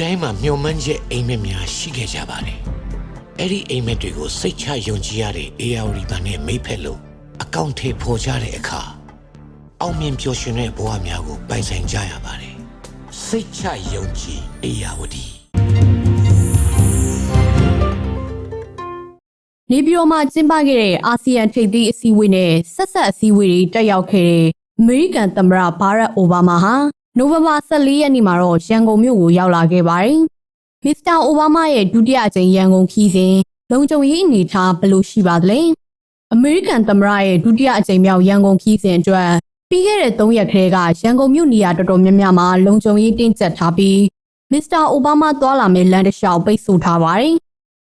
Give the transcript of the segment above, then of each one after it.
တိုင်းမှာမျှော်မှန်းချက်အိမ်မက်များရှိခဲ့ကြပါတယ်အဲ့ဒီအိမ်မက်တွေကိုစိတ်ချယုံကြည်ရတဲ့ AR ဘာနဲ့မိတ်ဖက်လို့အကောင့်ထေဖော်ကြတဲ့အခါအောင်မြင်ပျော်ရွှင်တဲ့ဘဝများကိုပိုင်ဆိုင်ကြရပါတယ်စိတ်ချယုံကြည် AR ဝတီနေပြည်တော်မှာကျင်းပခဲ့တဲ့အာဆီယံထိပ်သီးအစည်းအဝေးနဲ့ဆက်ဆက်အစည်းအဝေးတွေတက်ရောက်ခဲ့တဲ့အမေရိကန်သမ္မတဘာရက်အိုဘားမားဟာ နိုဝင်ဘာ14ရက်နေ့မှာတော့ရန်ကုန်မြို့ကိုရောက်လာခဲ့ပါတယ်။မစ္စတာအိုဘားမားရဲ့ဒုတိယအကြိမ်ရန်ကုန်ခီးစဉ်လုံခြုံရေးအနေအထားဘယ်လိုရှိပါသလဲ။အမေရိကန်သမ္မတရဲ့ဒုတိယအကြိမ်မြောက်ရန်ကုန်ခီးစဉ်အတွက်ပြီးခဲ့တဲ့3ရက်ခရဲကရန်ကုန်မြို့နေရာတော်တော်များများမှာလုံခြုံရေးတင်းကျပ်ထားပြီးမစ္စတာအိုဘားမားသွားလာမယ့်လမ်းတစ်လျှောက်ပိတ်ဆို့ထားပါတယ်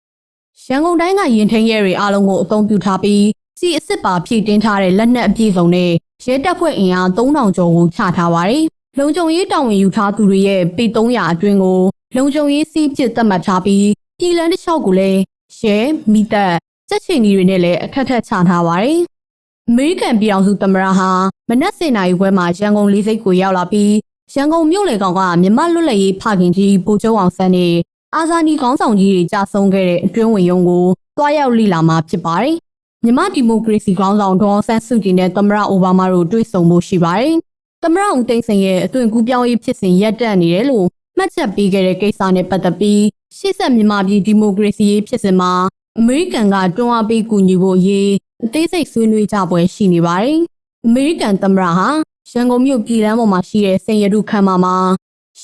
။ရန်ကုန်တိုင်းကရင်ထင်းရဲတွေအားလုံးကိုအသုံးပြုထားပြီးစီအစ်စ်ပါဖြည့်တင်းထားတဲ့လက်နက်အပြည့်စုံနဲ့ရဲတပ်ဖွဲ့အင်အား3000ကျော်ကိုချထားပါတယ်။ လုံခြုံရေးတာဝန်ယူထားသူတွေရဲ့ပေ300အတွင်းကိုလုံခြုံရေးစီးပစ်သတ်မှတ်ထားပြီးပြည်လန်းတစ်လျှောက်ကိုလည်းရဲမိသက်စက်ချီနီတွေနဲ့လည်းအခက်ထက်ချထားပါတယ်။အမေရိကန်ပြည်ထောင်စုသမ္မတဟာမနက်7:00နာရီခွဲမှာရန်ကုန်လေးစိတ်ကိုရောက်လာပြီးရန်ကုန်မြို့လေကောင်ကမြမလွတ်လပ်ရေးဖခင်ကြီးဗိုလ်ချုပ်အောင်ဆန်းနဲ့အာဇာနည်ခေါင်းဆောင်ကြီးတွေကြာဆုံးခဲ့တဲ့အတွင်းဝင်ရုံကိုတွားရောက်လိလာမှာဖြစ်ပါတယ်။မြန်မာဒီမိုကရေစီခေါင်းဆောင်ဒေါ်အောင်ဆန်းစုကြည်နဲ့သမ္မတအိုဘားမားတို့တွေ့ဆုံဖို့ရှိပါတယ်။ သမ္မတဦးသိန်းစိန်ရဲ့အသွင်ကူးပြောင်းရေးဖြစ်စဉ်ရပ်တန့်နေတယ်လို့မှတ်ချက်ပေးခဲ့တဲ့ကိစ္စနဲ့ပတ်သက်ပြီးရှေ့ဆက်မြန်မာပြည်ဒီမိုကရေစီရေးဖြစ်စဉ်မှာအမေရိကန်ကတွန်းအားပေးကူညီဖို့အရေးအသေးစိတ်ဆွေးနွေးကြပွဲရှိနေပါတယ်။အမေရိကန်သမ္မတဟာရန်ကုန်မြို့ပြည်လမ်းပေါ်မှာရှိတဲ့စင်ရတုခမ်းမမှာ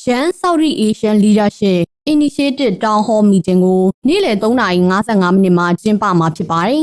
ရှမ်း Saudi Asian Leadership Initiative Town Hall Meeting ကိုနေ့လယ်3:55မိနစ်မှာကျင်းပမှာဖြစ်ပါတယ်